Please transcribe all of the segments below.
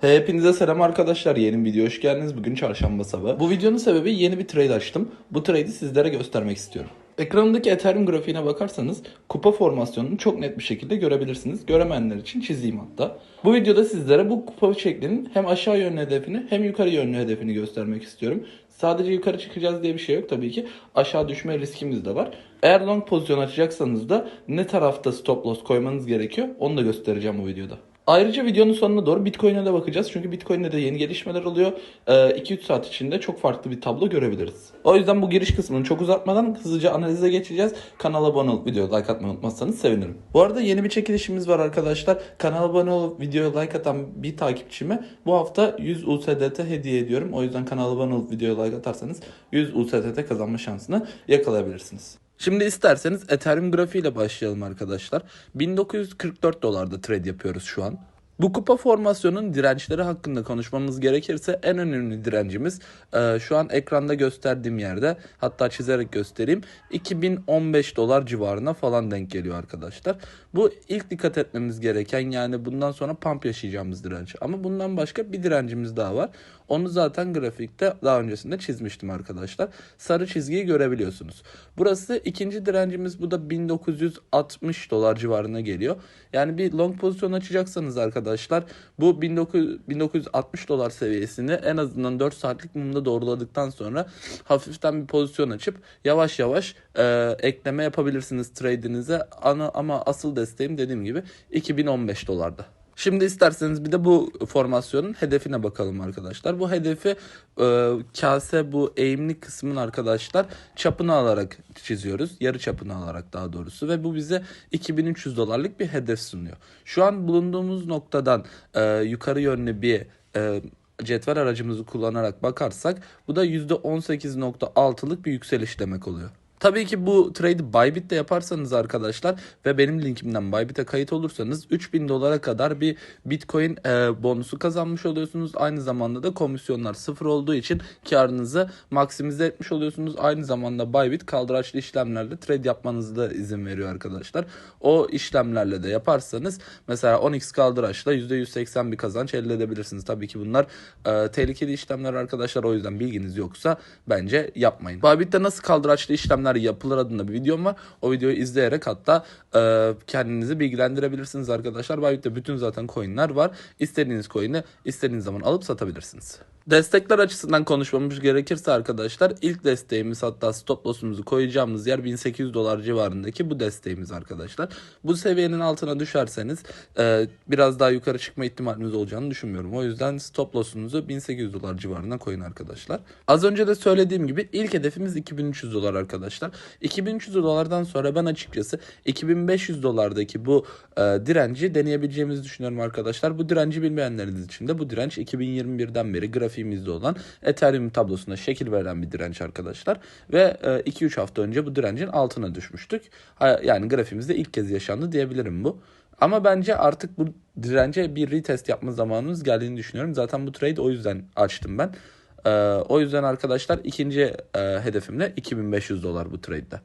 Hepinize selam arkadaşlar. Yeni bir video hoş geldiniz. Bugün çarşamba sabahı. Bu videonun sebebi yeni bir trade açtım. Bu trade'i sizlere göstermek istiyorum. Ekranımdaki Ethereum grafiğine bakarsanız kupa formasyonunu çok net bir şekilde görebilirsiniz. Göremeyenler için çizeyim hatta. Bu videoda sizlere bu kupa şeklinin hem aşağı yönlü hedefini hem yukarı yönlü hedefini göstermek istiyorum. Sadece yukarı çıkacağız diye bir şey yok tabii ki. Aşağı düşme riskimiz de var. Eğer long pozisyon açacaksanız da ne tarafta stop loss koymanız gerekiyor onu da göstereceğim bu videoda. Ayrıca videonun sonuna doğru Bitcoin'e de bakacağız. Çünkü Bitcoin'de de yeni gelişmeler oluyor. 2-3 saat içinde çok farklı bir tablo görebiliriz. O yüzden bu giriş kısmını çok uzatmadan hızlıca analize geçeceğiz. Kanala abone olup videoya like atmayı unutmazsanız sevinirim. Bu arada yeni bir çekilişimiz var arkadaşlar. Kanala abone olup videoya like atan bir takipçime bu hafta 100 USDT hediye ediyorum. O yüzden kanala abone olup videoya like atarsanız 100 USDT kazanma şansını yakalayabilirsiniz. Şimdi isterseniz Ethereum grafiğiyle başlayalım arkadaşlar. 1944 dolarda trade yapıyoruz şu an. Bu kupa formasyonun dirençleri hakkında konuşmamız gerekirse en önemli direncimiz e, şu an ekranda gösterdiğim yerde hatta çizerek göstereyim 2015 dolar civarına falan denk geliyor arkadaşlar. Bu ilk dikkat etmemiz gereken yani bundan sonra pump yaşayacağımız direnç. Ama bundan başka bir direncimiz daha var. Onu zaten grafikte daha öncesinde çizmiştim arkadaşlar. Sarı çizgiyi görebiliyorsunuz. Burası ikinci direncimiz bu da 1960 dolar civarına geliyor. Yani bir long pozisyon açacaksanız arkadaşlar bu 1900, 1960 dolar seviyesini en azından 4 saatlik mumda doğruladıktan sonra hafiften bir pozisyon açıp yavaş yavaş e, ekleme yapabilirsiniz trade'inize. Ama asıl desteğim dediğim gibi 2015 dolarda. Şimdi isterseniz bir de bu formasyonun hedefine bakalım arkadaşlar. Bu hedefi e, kase bu eğimli kısmın arkadaşlar çapını alarak çiziyoruz. Yarı çapını alarak daha doğrusu ve bu bize 2300 dolarlık bir hedef sunuyor. Şu an bulunduğumuz noktadan e, yukarı yönlü bir e, cetvel aracımızı kullanarak bakarsak bu da %18.6'lık bir yükseliş demek oluyor. Tabii ki bu trade'i Bybit'te yaparsanız arkadaşlar ve benim linkimden Bybit'e kayıt olursanız 3000 dolara kadar bir Bitcoin e, bonusu kazanmış oluyorsunuz. Aynı zamanda da komisyonlar sıfır olduğu için karınızı maksimize etmiş oluyorsunuz. Aynı zamanda Bybit kaldıraçlı işlemlerle trade yapmanızı da izin veriyor arkadaşlar. O işlemlerle de yaparsanız mesela 10x kaldıraçla %180 bir kazanç elde edebilirsiniz. Tabii ki bunlar e, tehlikeli işlemler arkadaşlar. O yüzden bilginiz yoksa bence yapmayın. Bybit'te nasıl kaldıraçlı işlemler yapılır adında bir videom var. O videoyu izleyerek hatta e, kendinizi bilgilendirebilirsiniz arkadaşlar. Bybit'te bütün zaten coinler var. İstediğiniz coin'i istediğiniz zaman alıp satabilirsiniz. Destekler açısından konuşmamız gerekirse arkadaşlar ilk desteğimiz hatta stop loss'umuzu koyacağımız yer 1800 dolar civarındaki bu desteğimiz arkadaşlar. Bu seviyenin altına düşerseniz e, biraz daha yukarı çıkma ihtimaliniz olacağını düşünmüyorum. O yüzden stop loss'unuzu 1800 dolar civarına koyun arkadaşlar. Az önce de söylediğim gibi ilk hedefimiz 2300 dolar arkadaşlar. 2300 dolardan sonra ben açıkçası 2500 dolardaki bu e, direnci deneyebileceğimizi düşünüyorum arkadaşlar. Bu direnci bilmeyenleriniz için de bu direnç 2021'den beri grafiğimizde olan Ethereum tablosuna şekil veren bir direnç arkadaşlar. Ve 2-3 hafta önce bu direncin altına düşmüştük. Yani grafiğimizde ilk kez yaşandı diyebilirim bu. Ama bence artık bu dirence bir retest yapma zamanımız geldiğini düşünüyorum. Zaten bu trade o yüzden açtım ben. Ee, o yüzden arkadaşlar ikinci e, hedefim de 2500 dolar bu trade'de.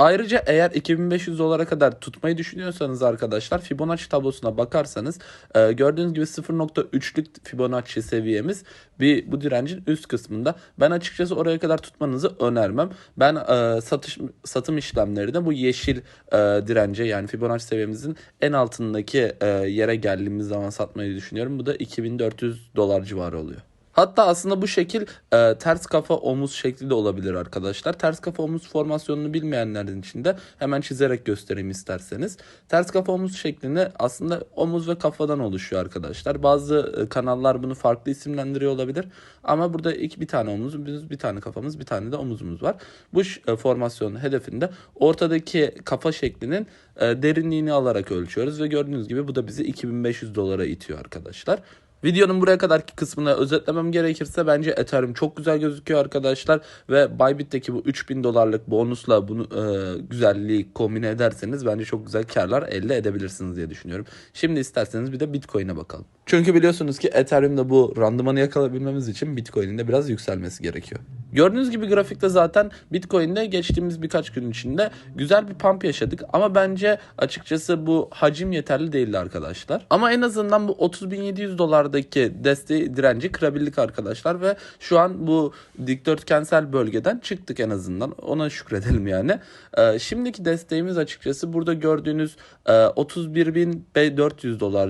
Ayrıca eğer 2500 dolara kadar tutmayı düşünüyorsanız arkadaşlar Fibonacci tablosuna bakarsanız e, gördüğünüz gibi 0.3'lük Fibonacci seviyemiz bir bu direncin üst kısmında. Ben açıkçası oraya kadar tutmanızı önermem. Ben e, satış satım işlemlerinde bu yeşil e, dirence yani Fibonacci seviyemizin en altındaki e, yere geldiğimiz zaman satmayı düşünüyorum. Bu da 2400 dolar civarı oluyor. Hatta aslında bu şekil e, ters kafa omuz şekli de olabilir arkadaşlar. Ters kafa omuz formasyonunu bilmeyenlerin için de hemen çizerek göstereyim isterseniz. Ters kafa omuz şeklini aslında omuz ve kafadan oluşuyor arkadaşlar. Bazı e, kanallar bunu farklı isimlendiriyor olabilir. Ama burada iki bir tane omuzumuz, bir tane kafamız, bir tane de omuzumuz var. Bu e, formasyonun hedefinde ortadaki kafa şeklinin e, derinliğini alarak ölçüyoruz ve gördüğünüz gibi bu da bizi 2500 dolara itiyor arkadaşlar. Videonun buraya kadarki kısmını özetlemem gerekirse bence Ethereum çok güzel gözüküyor arkadaşlar ve Bybit'teki bu 3000 dolarlık bonusla bunu e, güzelliği kombine ederseniz bence çok güzel karlar elde edebilirsiniz diye düşünüyorum. Şimdi isterseniz bir de Bitcoin'e bakalım. Çünkü biliyorsunuz ki Ethereum'da bu randımanı yakalayabilmemiz için Bitcoin'in de biraz yükselmesi gerekiyor. Gördüğünüz gibi grafikte zaten Bitcoin'de geçtiğimiz birkaç gün içinde güzel bir pump yaşadık. Ama bence açıkçası bu hacim yeterli değildi arkadaşlar. Ama en azından bu 30.700 dolardaki desteği direnci kırabildik arkadaşlar ve şu an bu dikdörtgensel bölgeden çıktık en azından. Ona şükredelim yani. Ee, şimdiki desteğimiz açıkçası burada gördüğünüz e, 31.400 dolar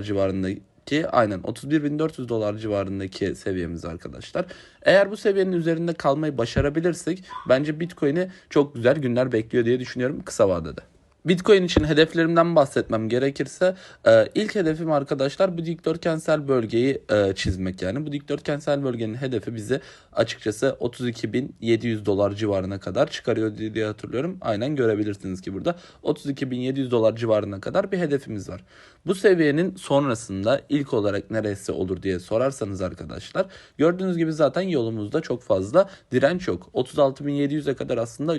civarındaki aynen 31.400 dolar civarındaki seviyemiz arkadaşlar. Eğer bu seviyenin üzerinde kalmayı başarabilirsek bence Bitcoin'i çok güzel günler bekliyor diye düşünüyorum kısa vadede. Bitcoin için hedeflerimden bahsetmem gerekirse e, ilk hedefim arkadaşlar bu dikdörtgensel bölgeyi e, çizmek yani. Bu dikdörtgensel bölgenin hedefi bizi açıkçası 32.700 dolar civarına kadar çıkarıyor diye hatırlıyorum. Aynen görebilirsiniz ki burada 32.700 dolar civarına kadar bir hedefimiz var. Bu seviyenin sonrasında ilk olarak neresi olur diye sorarsanız arkadaşlar gördüğünüz gibi zaten yolumuzda çok fazla direnç yok. 36.700'e kadar aslında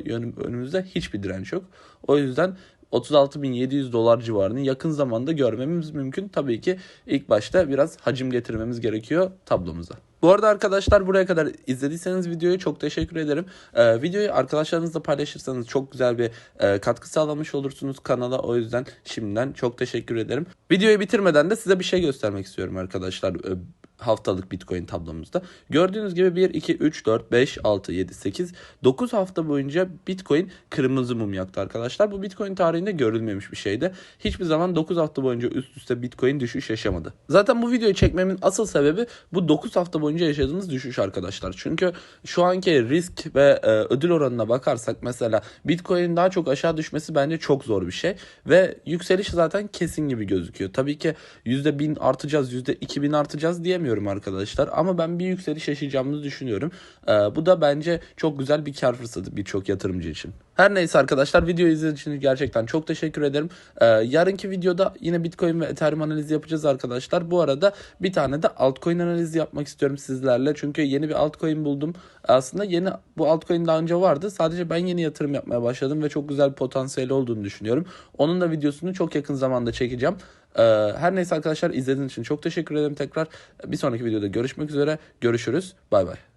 önümüzde hiçbir direnç yok. O yüzden 36.700 dolar civarını yakın zamanda görmemiz mümkün. Tabii ki ilk başta biraz hacim getirmemiz gerekiyor tablomuza. Bu arada arkadaşlar buraya kadar izlediyseniz videoyu çok teşekkür ederim. Ee, videoyu arkadaşlarınızla paylaşırsanız çok güzel bir e, katkı sağlamış olursunuz kanala. O yüzden şimdiden çok teşekkür ederim. Videoyu bitirmeden de size bir şey göstermek istiyorum arkadaşlar. Ee, haftalık Bitcoin tablomuzda. Gördüğünüz gibi 1, 2, 3, 4, 5, 6, 7, 8, 9 hafta boyunca Bitcoin kırmızı mum yaktı arkadaşlar. Bu Bitcoin tarihinde görülmemiş bir şeydi. Hiçbir zaman 9 hafta boyunca üst üste Bitcoin düşüş yaşamadı. Zaten bu videoyu çekmemin asıl sebebi bu 9 hafta boyunca yaşadığımız düşüş arkadaşlar. Çünkü şu anki risk ve e, ödül oranına bakarsak mesela Bitcoin'in daha çok aşağı düşmesi bence çok zor bir şey. Ve yükseliş zaten kesin gibi gözüküyor. Tabii ki %1000 artacağız, %2000 artacağız diyemiyorum arkadaşlar. Ama ben bir yükseliş yaşayacağımızı düşünüyorum. Ee, bu da bence çok güzel bir kar fırsatı birçok yatırımcı için. Her neyse arkadaşlar videoyu izlediğiniz için gerçekten çok teşekkür ederim. Ee, yarınki videoda yine Bitcoin ve Ethereum analizi yapacağız arkadaşlar. Bu arada bir tane de altcoin analizi yapmak istiyorum sizlerle. Çünkü yeni bir altcoin buldum. Aslında yeni bu altcoin daha önce vardı. Sadece ben yeni yatırım yapmaya başladım ve çok güzel potansiyeli olduğunu düşünüyorum. Onun da videosunu çok yakın zamanda çekeceğim. Ee, her neyse arkadaşlar izlediğiniz için çok teşekkür ederim tekrar. Bir sonraki videoda görüşmek üzere. Görüşürüz. Bay bay.